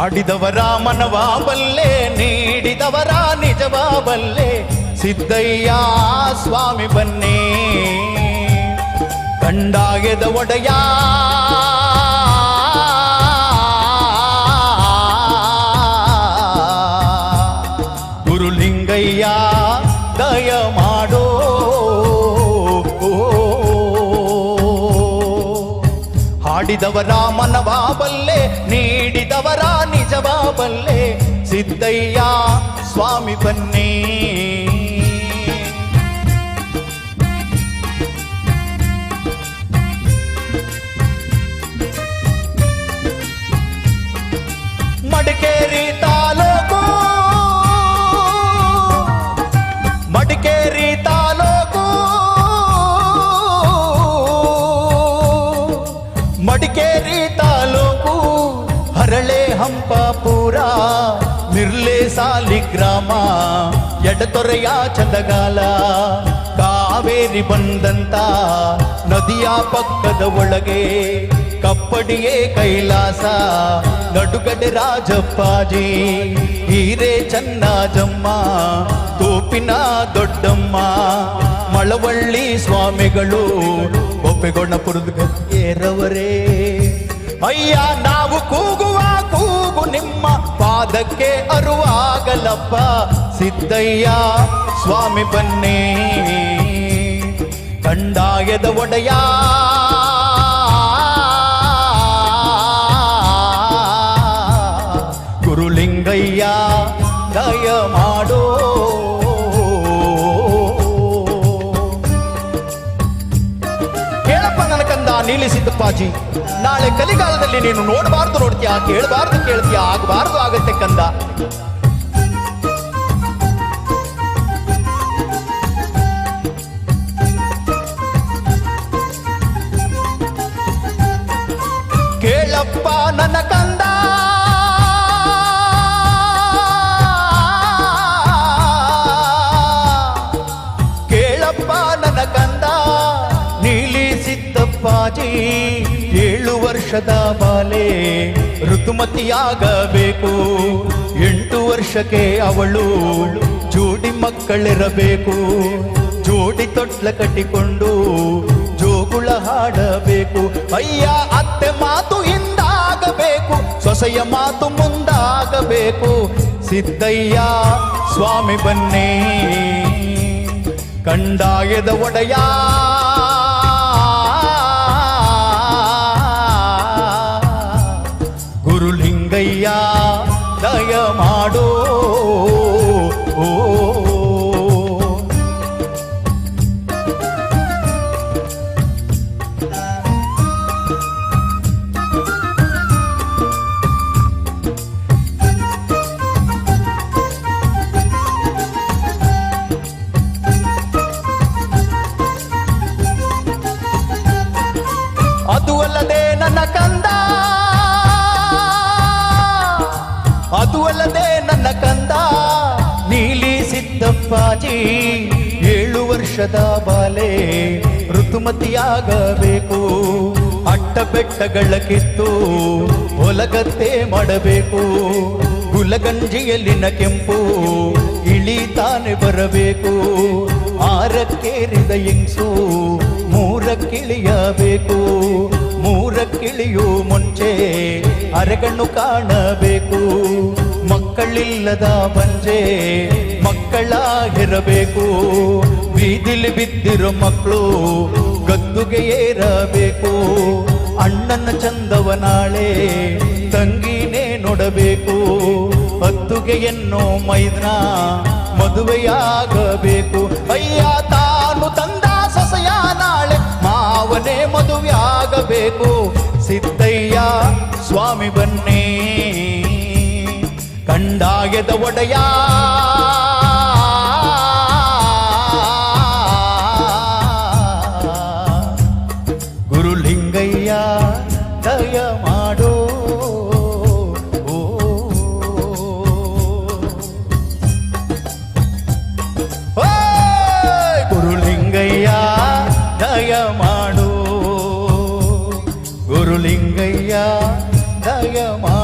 ಆಡಿದವರ ಮನವಾಬಲ್ಲೆ ನೀಡಿದವರ ನಿಜವಾಬಲ್ಲೆ, ಸಿದ್ದಯ್ಯ ಸ್ವಾಮಿ ಬನ್ನಿ. ಕಂಡಾಗೆದ ಒಡೆಯ, ಗುರುಲಿಂಗಯ್ಯ ದಯ ಮಾಡೋ ಹಾಡಿದವರ ಮನವಾಬಲ್ಲೆ ಬಲ್ಲೆ ನೀಡಿದವರ ನಿಜವ ಬಲ್ಲೆ ಸಿದ್ದಯ್ಯ ಸ್ವಾಮಿ ಬನ್ನಿ ಮಡಿಕೇರಿ ತಾಲೂಕು ಮಡಿಕೇರಿ ತಾಲೂಕು ಮಡಿಕೇರಿ ತಾಲೂಕು ಹರಳೆ ಹಂಪಾಪುರ ನಿರ್ಲೇಸಾಲಿ ಸಾಲಿಗ್ರಾಮ ಎಡತೊರೆಯ ಚಂದಗಾಲ, ಕಾವೇರಿ ಬಂದಂತ ನದಿಯ ಪಕ್ಕದ ಒಳಗೆ, ಕಪ್ಪಡಿಯೇ ಕೈಲಾಸ, ನಡುಗಡೆ ರಾಜಪ್ಪಾಜಿ, ಹೀರೆ ಚನ್ನಾಜಮ್ಮ, ತೋಪಿನ ದೊಡ್ಡಮ್ಮ, ಮಳವಳ್ಳಿ ಸ್ವಾಮಿಗಳು ಒಪ್ಪೆಗೊಂಡಪುರದ ಗದ್ದೆರವರೇ ಅಯ್ಯ, ನಾವು ಕೂಗುವ ಕೂಗು ನಿಮ್ಮ ಪಾದಕ್ಕೆ ಅರುವಾಗಲಪ್ಪ. ಸಿದ್ದಯ್ಯ, ಸ್ವಾಮಿ ಬನ್ನಿ. ಕಂಡಾಯದ ಒಡೆಯ. ಗುರುಲಿಂಗಯ್ಯ ದಯ ಮಾಡೋ ಕೇಳಪ್ಪ ನನ್ನ ಕಂದ ನಾಳೆ ಕಲಿಗಾಲದಲ್ಲಿ ನೀನು ನೋಡಬಾರ್ದು ನೋಡ್ತೀಯಾ ಕೇಳಬಾರ್ದು ಕೇಳ್ತೀಯಾ ಆಗಬಾರ್ದು ಆಗತ್ತೆ ಕಂದ. ಸಿದ್ದಪ್ಪಾಜಿ ಏಳು ವರ್ಷದ ಬಾಲೆ ಋತುಮತಿಯಾಗಬೇಕು. ಎಂಟು ವರ್ಷಕ್ಕೆ ಅವಳು ಜೋಡಿ ಮಕ್ಕಳಿರಬೇಕು. ಜೋಡಿ ತೊಟ್ಲ ಕಟ್ಟಿಕೊಂಡು ಜೋಗುಳ ಹಾಡಬೇಕು. ಅಯ್ಯ, ಅತ್ತೆ ಮಾತು ಹಿಂದಾಗಬೇಕು. ಸೊಸೆಯ ಮಾತು ಮುಂದಾಗಬೇಕು. ಸಿದ್ದಯ್ಯ, ಸ್ವಾಮಿ ಬನ್ನಿ. ಕಂಡಾಯದ ಒಡೆಯ ಮಾಡೋ ಓ ಅದು ಅಲ್ಲದೆ ನನ್ನ ಕಂದ ನೀಲಿ ಸಿದ್ದಪ್ಪಾಜಿ ಏಳು ವರ್ಷದ ಬಾಲೆ ಋತುಮತಿಯಾಗಬೇಕು. ಅಟ್ಟ ಬೆಟ್ಟಗಳ ಕಿತ್ತು ಹೊಲಗತ್ತೆ ಮಾಡಬೇಕು. ಗುಲಗಂಜಿಯಲ್ಲಿನ ಕೆಂಪು ಇಳಿತಾನೆ ಬರಬೇಕು. ಆರಕ್ಕೇರಿದ ಇಂಗ್ಸು ಮೂರಕ್ಕಿಳಿಯಬೇಕು. ಮೂರಕ್ಕಿಳಿಯು ಮುಂಚೆ ಅರೆಗಣ್ಣು ಕಾಣಬೇಕು. ಮಕ್ಕಳಿಲ್ಲದ ಬಂಜೆ ಮಕ್ಕಳಾಗಿರಬೇಕು. ಬೀದಿಲಿ ಬಿದ್ದಿರೋ ಮಕ್ಕಳು ಗದ್ದುಗೆ ಏರಬೇಕು. ಅಣ್ಣನ ಚಂದವ ನಾಳೆ ತಂಗಿನೇ ನೋಡಬೇಕು. ಹತ್ತುಗೆಯನ್ನು ಮೈದ್ರ ಮದುವೆಯಾಗಬೇಕು. ಅಯ್ಯ ತಾನು ತಂದ ಮದುವೆಯಾಗಬೇಕು ಸಿದ್ದಯ್ಯ ಸ್ವಾಮಿ ಬನ್ನಿ. ಕಂಡಾಯದ ಒಡೆಯ. லிங்கையா தயமா